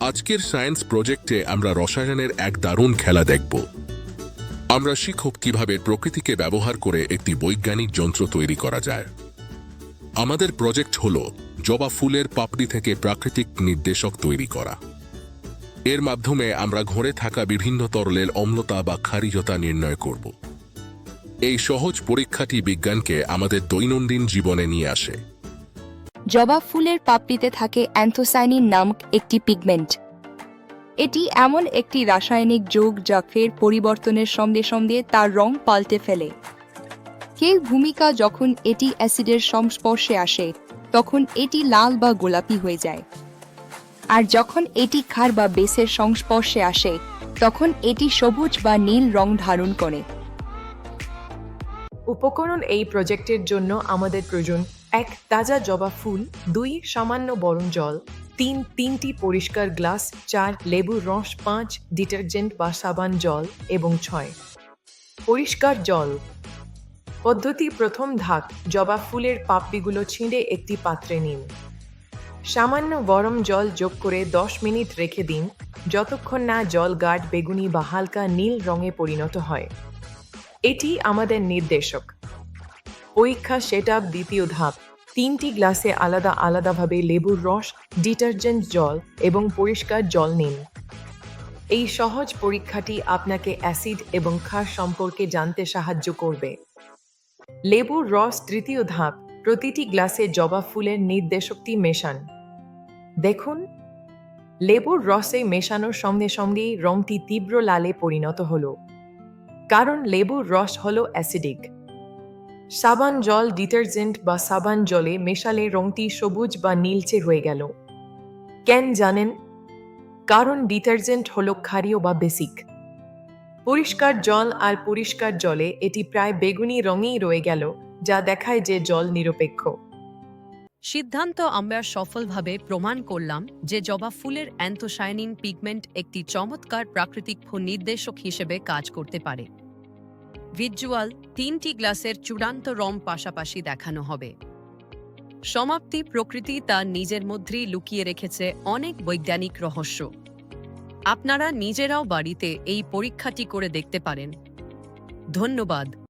আজকের সায়েন্স প্রজেক্টে আমরা রসায়নের এক দারুণ খেলা দেখব। আমরা শিখব কীভাবে প্রকৃতিকে ব্যবহার করে একটি বৈজ্ঞানিক যন্ত্র তৈরি করা যায়। আমাদের প্রজেক্ট হল জবা ফুলের পাপড়ি থেকে প্রাকৃতিক নির্দেশক তৈরি করা। এর মাধ্যমে আমরা ঘরে থাকা বিভিন্ন তরলের অম্লতা বা ক্ষারীয়তা নির্ণয় করব। এই সহজ পরীক্ষাটি বিজ্ঞানকে আমাদের দৈনন্দিন জীবনে নিয়ে আসে। জবা ফুলের পাপড়িতে থাকে অ্যান্থোসাইনিন নামক একটি পিগমেন্ট এটি এমন একটি রাসায়নিক যোগ যা ফের পরিবর্তনের সঙ্গে সঙ্গে তার রং পাল্টে ফেলে। কেউ ভূমিকা যখন এটি অ্যাসিডের সংস্পর্শে আসে, তখন এটি লাল বা গোলাপি হয়ে যায়। আর যখন এটি ক্ষার বা বেসের সংস্পর্শে আসে, তখন এটি সবুজ বা নীল রং ধারণ করে। উপকরণ এই প্রজেক্টের জন্য আমাদের প্রয়োজন এক তাজা জবা ফুল, দুই সামান্য গরম জল, তিন তিনটি পরিষ্কার গ্লাস, চার লেবুর রস, পাঁচ ডিটারজেন্ট বা সাবান জল এবং ছয় পরিষ্কার জল। পদ্ধতি প্রথম ধাপ, জবা ফুলের পাপড়িগুলো ছিঁড়ে একটি পাত্রে নিন। সামান্য গরম জল যোগ করে দশ মিনিট রেখে দিন, যতক্ষণ না জল গাঢ়, বেগুনি বা হালকা নীল রঙে পরিণত হয়। এটি আমাদের নির্দেশক। পরীক্ষা সেটা দ্বিতীয় ধাপ। তিনটি গ্লাসে আলাদা আলাদাভাবে লেবুর রস, ডিটারজেন্ট জল এবং পরিষ্কার জল নিন। এই সহজ পরীক্ষাটি আপনাকে অ্যাসিড এবং ক্ষার সম্পর্কে জানতে সাহায্য করবে। লেবুর রস তৃতীয় ধাপ। প্রতিটি গ্লাসে জবা ফুলের নির্দেশকটি মেশান। দেখুন, লেবুর রসে মেশানোর সঙ্গে সঙ্গেই রংটি তীব্র লালে পরিণত হল। কারণ লেবুর রস হলো অ্যাসিডিক। সাবান জল, ডিটারজেন্ট বা সাবান জলে মেশালে রংটি সবুজ বা নীলচে হয়ে গেল। কেন জানেন? কারণ ডিটারজেন্ট হল ক্ষারীয় বা বেসিক। পরিষ্কার জল আর পরিষ্কার জলে এটি প্রায় বেগুনি রঙেই রয়ে গেল, যা দেখায় যে জল নিরপেক্ষ। সিদ্ধান্ত আমরা সফলভাবে প্রমাণ করলাম যে জবা ফুলের অ্যান্থোসায়ানিন পিগমেন্ট একটি চমৎকার প্রাকৃতিক নির্দেশক হিসেবে কাজ করতে পারে। ভিজুয়াল তিনটি গ্লাসের চূড়ান্ত রম পাশাপাশি দেখানো হবে। সমাপ্তি প্রকৃতি তার নিজের মধ্যেই লুকিয়ে রেখেছে অনেক বৈজ্ঞানিক রহস্য। আপনারা নিজেরাও বাড়িতে এই পরীক্ষাটি করে দেখতে পারেন। ধন্যবাদ।